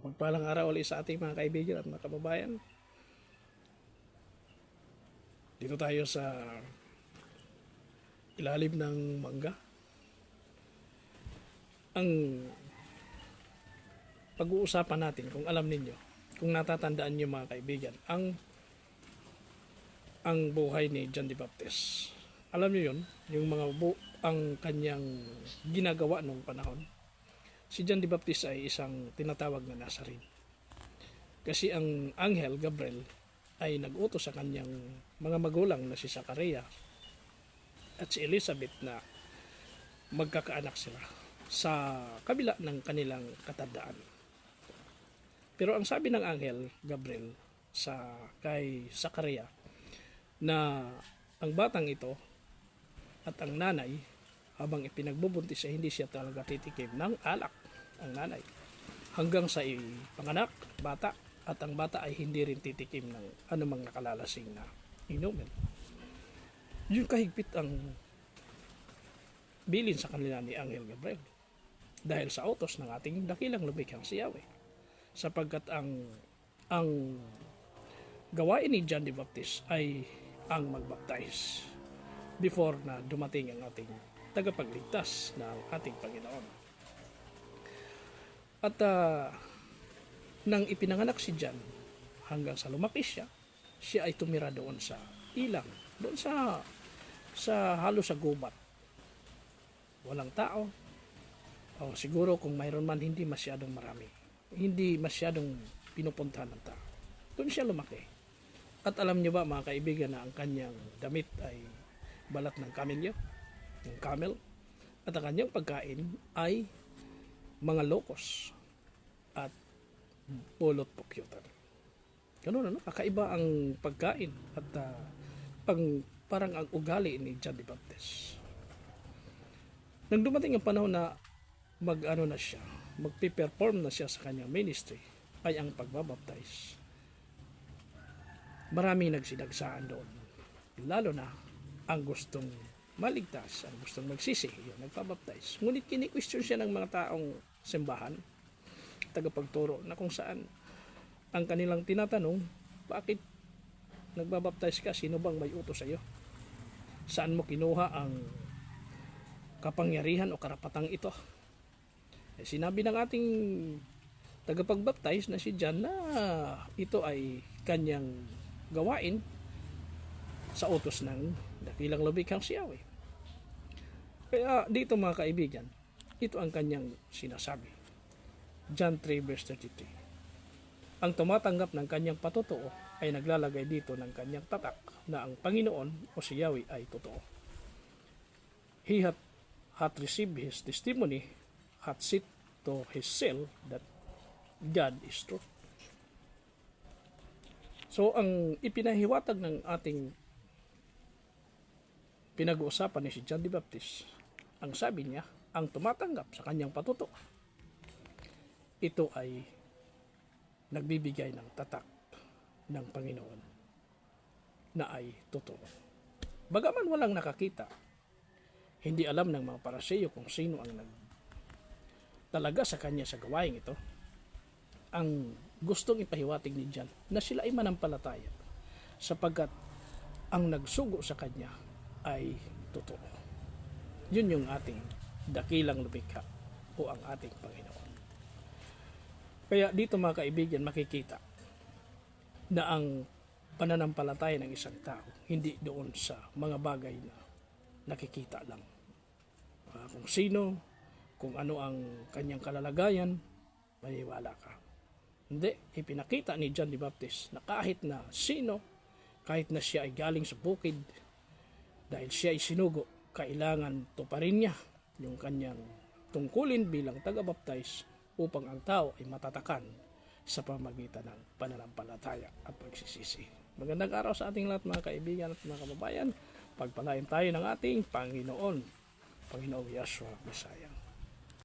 Mapagpalang araw ulit sa ating mga kaibigan at mga kababayan. Dito tayo sa ilalim ng mangga. Ang pag-uusapan natin, kung alam ninyo, kung natatandaan niyo mga kaibigan, ang ang buhay ni John the Baptist. Alam niyo yun, yung mga bu ang kanyang ginagawa nung panahon. Si John the Baptist ay isang tinatawag na Nazarene. Kasi ang anghel Gabriel ay nag-utos sa kanyang mga magulang na si Zachariah at si Elizabeth na magkakaanak sila sa kabila ng kanilang katandaan. Pero ang sabi ng anghel Gabriel sa kay Zachariah na ang batang ito at ang nanay habang ipinagbubuntis ay hindi siya talaga titikim ng alak ang nanay hanggang sa panganak bata at ang bata ay hindi rin titikim ng anumang nakalalasing na inumin. Yung kahigpit ang bilin sa kanila ni Angel Gabriel dahil sa utos ng ating dakilang lumikhang si Yahweh sapagkat ang ang gawain ni John the Baptist ay ang magbaptize before na dumating ang ating tagapagligtas ng ating Panginoon. At uh, nang ipinanganak si John hanggang sa lumaki siya, siya ay tumira doon sa ilang, doon sa sa halos sa gubat. Walang tao. O siguro kung mayroon man hindi masyadong marami. Hindi masyadong pinupuntahan ng tao. Doon siya lumaki. At alam niyo ba mga kaibigan na ang kanyang damit ay balat ng kamelyo, ng camel, at ang kanyang pagkain ay mga lokos at pulot pukyutan. Ganun ano, kakaiba ang pagkain at uh, ang, parang ang ugali ni John the Baptist. Nang dumating ang panahon na mag ano na siya, magpe-perform na siya sa kanyang ministry, ay ang pagbabaptize. Maraming nagsidagsaan doon. Lalo na ang gustong maligtas, ang gustong magsisi, yun, nagpabaptize. Ngunit kini-question siya ng mga taong simbahan, tagapagturo, na kung saan ang kanilang tinatanong, bakit nagbabaptize ka? Sino bang may utos sa iyo? Saan mo kinuha ang kapangyarihan o karapatang ito? Eh, sinabi ng ating tagapagbaptize na si John na ito ay kanyang gawain sa utos ng dakilang lubikhang si Yahweh. Kaya dito mga kaibigan, ito ang kanyang sinasabi. John 3 verse 33. Ang tumatanggap ng kanyang patutuo ay naglalagay dito ng kanyang tatak na ang Panginoon o si Yahweh ay totoo. He hath, hath received his testimony, hath sit to his seal that God is true. So ang ipinahiwatag ng ating pinag-uusapan ni si John the Baptist, ang sabi niya, ang tumatanggap sa kanyang patuto, ito ay nagbibigay ng tatak ng Panginoon na ay totoo. Bagaman walang nakakita, hindi alam ng mga paraseyo kung sino ang nag talaga sa kanya sa gawain ito, ang gustong ipahiwatig ni John na sila ay manampalataya sapagkat ang nagsugo sa kanya ay totoo. Yun yung ating dakilang lumikha o ang ating Panginoon. Kaya dito mga kaibigan makikita na ang pananampalataya ng isang tao hindi doon sa mga bagay na nakikita lang. Uh, kung sino, kung ano ang kanyang kalalagayan, maniwala ka. Hindi, ipinakita ni John the Baptist na kahit na sino, kahit na siya ay galing sa bukid, dahil siya ay sinugo, kailangan tuparin niya yung kanyang tungkulin bilang taga-baptize upang ang tao ay matatakan sa pamagitan ng pananampalataya at pagsisisi. Magandang araw sa ating lahat mga kaibigan at mga kababayan. Pagpalain tayo ng ating Panginoon, Panginoong Yahshua Messiah.